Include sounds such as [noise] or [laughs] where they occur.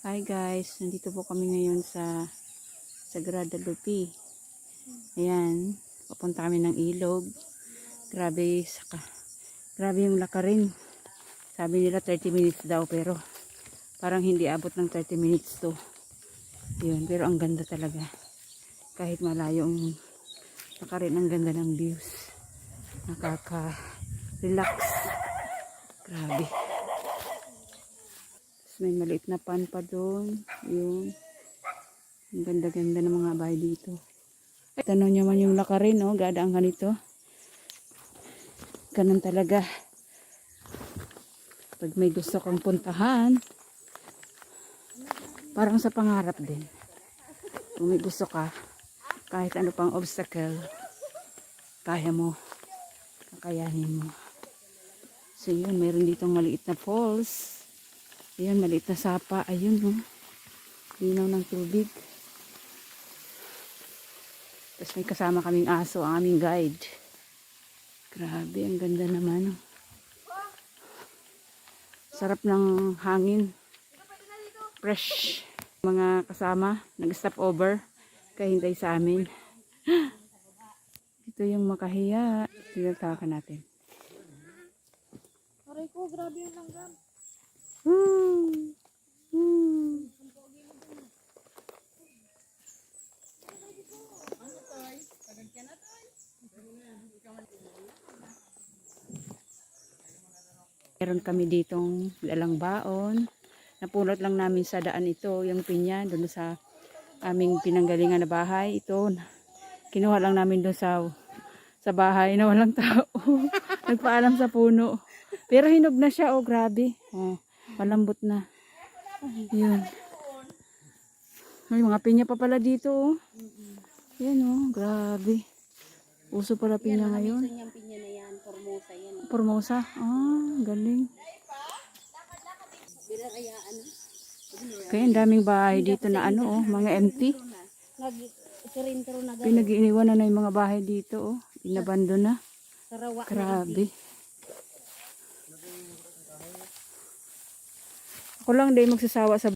Hi guys, nandito po kami ngayon sa Sagrada Lupi. Ayan, papunta kami ng ilog. Grabe, saka, grabe yung lakarin. Sabi nila 30 minutes daw pero parang hindi abot ng 30 minutes to. Yun, pero ang ganda talaga. Kahit malayo ang lakarin, ang ganda ng views. Nakaka-relax. Grabe. May maliit na pan pa doon. Yun. Ang ganda-ganda ng mga bahay dito. Tanong nyo man yung lakarin, no? Gada ang ganito. Ganun talaga. Pag may gusto kang puntahan, parang sa pangarap din. Kung may gusto ka, kahit ano pang obstacle, kaya mo, kakayanin mo. So yun, meron ditong maliit na falls. Ayan, maliit na sapa. Ayun, no. Linaw ng tubig. Tapos may kasama kaming aso, ang aming guide. Grabe, ang ganda naman. oh. Sarap ng hangin. Fresh. Mga kasama, nag-stop over. Kahintay sa amin. [gasps] Ito yung makahiya. Tinatakan natin. Aray ko, grabe yung langgam. Woo! Woo! Meron kami ditong dalang baon. Napulot lang namin sa daan ito, yung pinya, doon sa aming pinanggalingan na bahay. Ito, kinuha lang namin doon sa sa bahay na walang tao. [laughs] Nagpaalam sa puno. Pero hinog na siya, oh grabe. Oh, malambot na. Yun. May mga pinya pa pala dito, oh. Yan, oh, grabe. Uso pala pinya ngayon. Gusto niyang pinya na yan, formosa yan. eh. Formosa. Ah, galing. Kaya ang daming bahay dito na ano, oh, mga empty. Pinag-iiniwan na na yung mga bahay dito, oh. Inabando na. Grabe. Ako lang din magsasawa sa